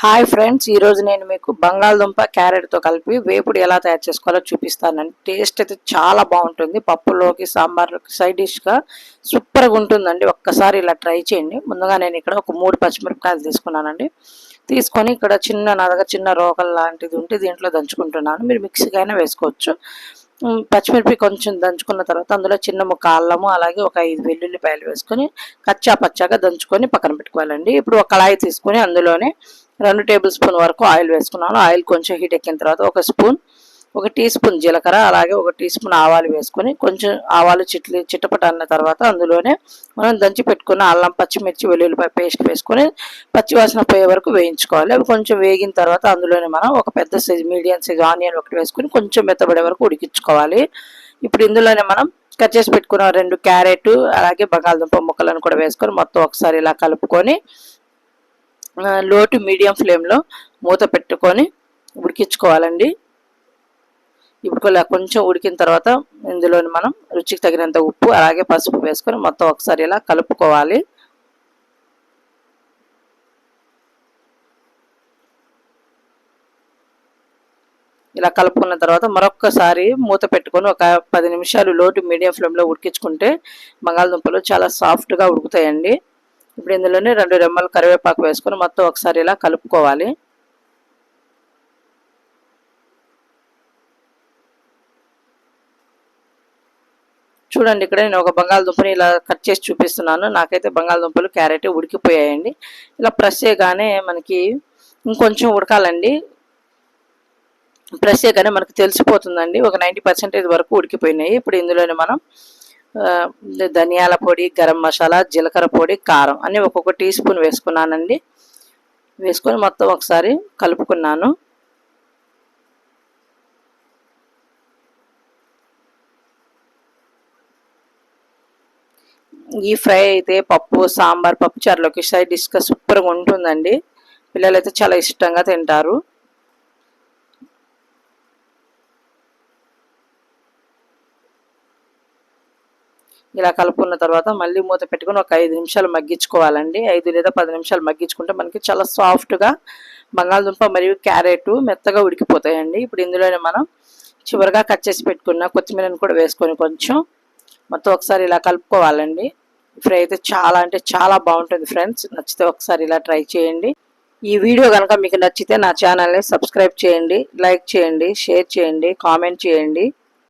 Hi friends ఈరోజు నేను మీకు బంగాళదుంప క్యారెట్తో కలిపి వేపుడు ఎలా తయారు చేసుకోవాలో చూపిస్తానండి. టేస్ట్ అయితే చాలా బాగుంటుంది. పప్పులోకి సాంబార్లోకి సైడ్ డిష్గా సూపర్గా ఉంటుందండి. ఒక్కసారి ఇలా ట్రై చేయండి. ముందుగా నేను ఇక్కడ ఒక మూడు పచ్చిమిరపకాయలు తీసుకున్నానండి. తీసుకొని ఇక్కడ చిన్న నా దగ్గర చిన్న రోకల్ లాంటిది ఉంటే దీంట్లో దంచుకుంటున్నాను. మీరు మిక్సీకైనా వేసుకోవచ్చు. పచ్చిమిరపి కొంచెం దంచుకున్న తర్వాత అందులో చిన్న ముక్క అల్లము అలాగే ఒక ఐదు వెల్లుల్లిపాయలు వేసుకొని కచ్చా పచ్చాగా దంచుకొని పక్కన పెట్టుకోవాలండి. ఇప్పుడు ఒక కళాయి తీసుకొని అందులోనే రెండు టేబుల్ స్పూన్ వరకు ఆయిల్ వేసుకున్నాను. ఆయిల్ కొంచెం హీట్ ఎక్కిన తర్వాత ఒక స్పూన్ ఒక టీ స్పూన్ జీలకర్ర అలాగే ఒక టీ స్పూన్ ఆవాలు వేసుకొని కొంచెం ఆవాలు చిట్లి చిట్టపట అన్న తర్వాత అందులోనే మనం దంచి పెట్టుకున్న అల్లం పచ్చిమిర్చి వెల్లుల్లిపాయ పేస్ట్ వేసుకొని పచ్చివాసన పోయే వరకు వేయించుకోవాలి. అవి కొంచెం వేగిన తర్వాత అందులోనే మనం ఒక పెద్ద సైజ్ మీడియం సైజ్ ఆనియన్ ఒకటి వేసుకొని కొంచెం మెత్తబడే వరకు ఉడికించుకోవాలి. ఇప్పుడు ఇందులోనే మనం కట్ చేసి పెట్టుకున్న రెండు క్యారెట్ అలాగే బంగాళదుంప ముక్కలను కూడా వేసుకొని మొత్తం ఒకసారి ఇలా కలుపుకొని లో లోటు మీడియం ఫ్లేమ్లో మూత పెట్టుకొని ఉడికించుకోవాలండి. ఇప్పుడు ఇలా కొంచెం ఉడికిన తర్వాత ఇందులోని మనం రుచికి తగినంత ఉప్పు అలాగే పసుపు వేసుకొని మొత్తం ఒకసారి ఇలా కలుపుకోవాలి. ఇలా కలుపుకున్న తర్వాత మరొక్కసారి మూత పెట్టుకొని ఒక పది నిమిషాలు లోటు మీడియం ఫ్లేమ్లో ఉడికించుకుంటే బంగాళదుంపలు చాలా సాఫ్ట్గా ఉడుకుతాయండి. ఇప్పుడు ఇందులోనే రెండు రెమ్మలు కరివేపాకు వేసుకొని మొత్తం ఒకసారి ఇలా కలుపుకోవాలి. చూడండి ఇక్కడ నేను ఒక బంగాళదుంపని ఇలా కట్ చేసి చూపిస్తున్నాను. నాకైతే బంగాళదుంపలు క్యారెట్ ఉడికిపోయాయండి. ఇలా ప్రెస్ చేయగానే మనకి ఇంకొంచెం ఉడకాలండి. ప్రెస్ చేయగానే మనకు తెలిసిపోతుందండి. ఒక నైంటీ పర్సెంటేజ్ వరకు ఉడికిపోయినాయి. ఇప్పుడు ఇందులోనే మనం ధనియాల పొడి గరం మసాలా జీలకర్ర పొడి కారం అన్నీ ఒక్కొక్క టీ స్పూన్ వేసుకున్నానండి. వేసుకొని మొత్తం ఒకసారి కలుపుకున్నాను. ఈ ఫ్రై అయితే పప్పు సాంబార్ పప్పు చారులోకి సైడ్ డిష్గా సూపర్గా ఉంటుందండి. పిల్లలైతే చాలా ఇష్టంగా తింటారు. ఇలా కలుపుకున్న తర్వాత మళ్ళీ మూత పెట్టుకుని ఒక ఐదు నిమిషాలు మగ్గించుకోవాలండి. ఐదు లేదా పది నిమిషాలు మగ్గించుకుంటే మనకి చాలా సాఫ్ట్గా బంగాళదుంప మరియు క్యారెట్ మెత్తగా ఉడికిపోతాయండి. ఇప్పుడు ఇందులోనే మనం చివరిగా కట్ చేసి పెట్టుకున్న కొత్తిమీరని కూడా వేసుకొని కొంచెం మొత్తం ఒకసారి ఇలా కలుపుకోవాలండి. ఫ్రై అయితే చాలా అంటే చాలా బాగుంటుంది ఫ్రెండ్స్. నచ్చితే ఒకసారి ఇలా ట్రై చేయండి. ఈ వీడియో కనుక మీకు నచ్చితే నా ఛానల్ని సబ్స్క్రైబ్ చేయండి లైక్ చేయండి షేర్ చేయండి కామెంట్ చేయండి.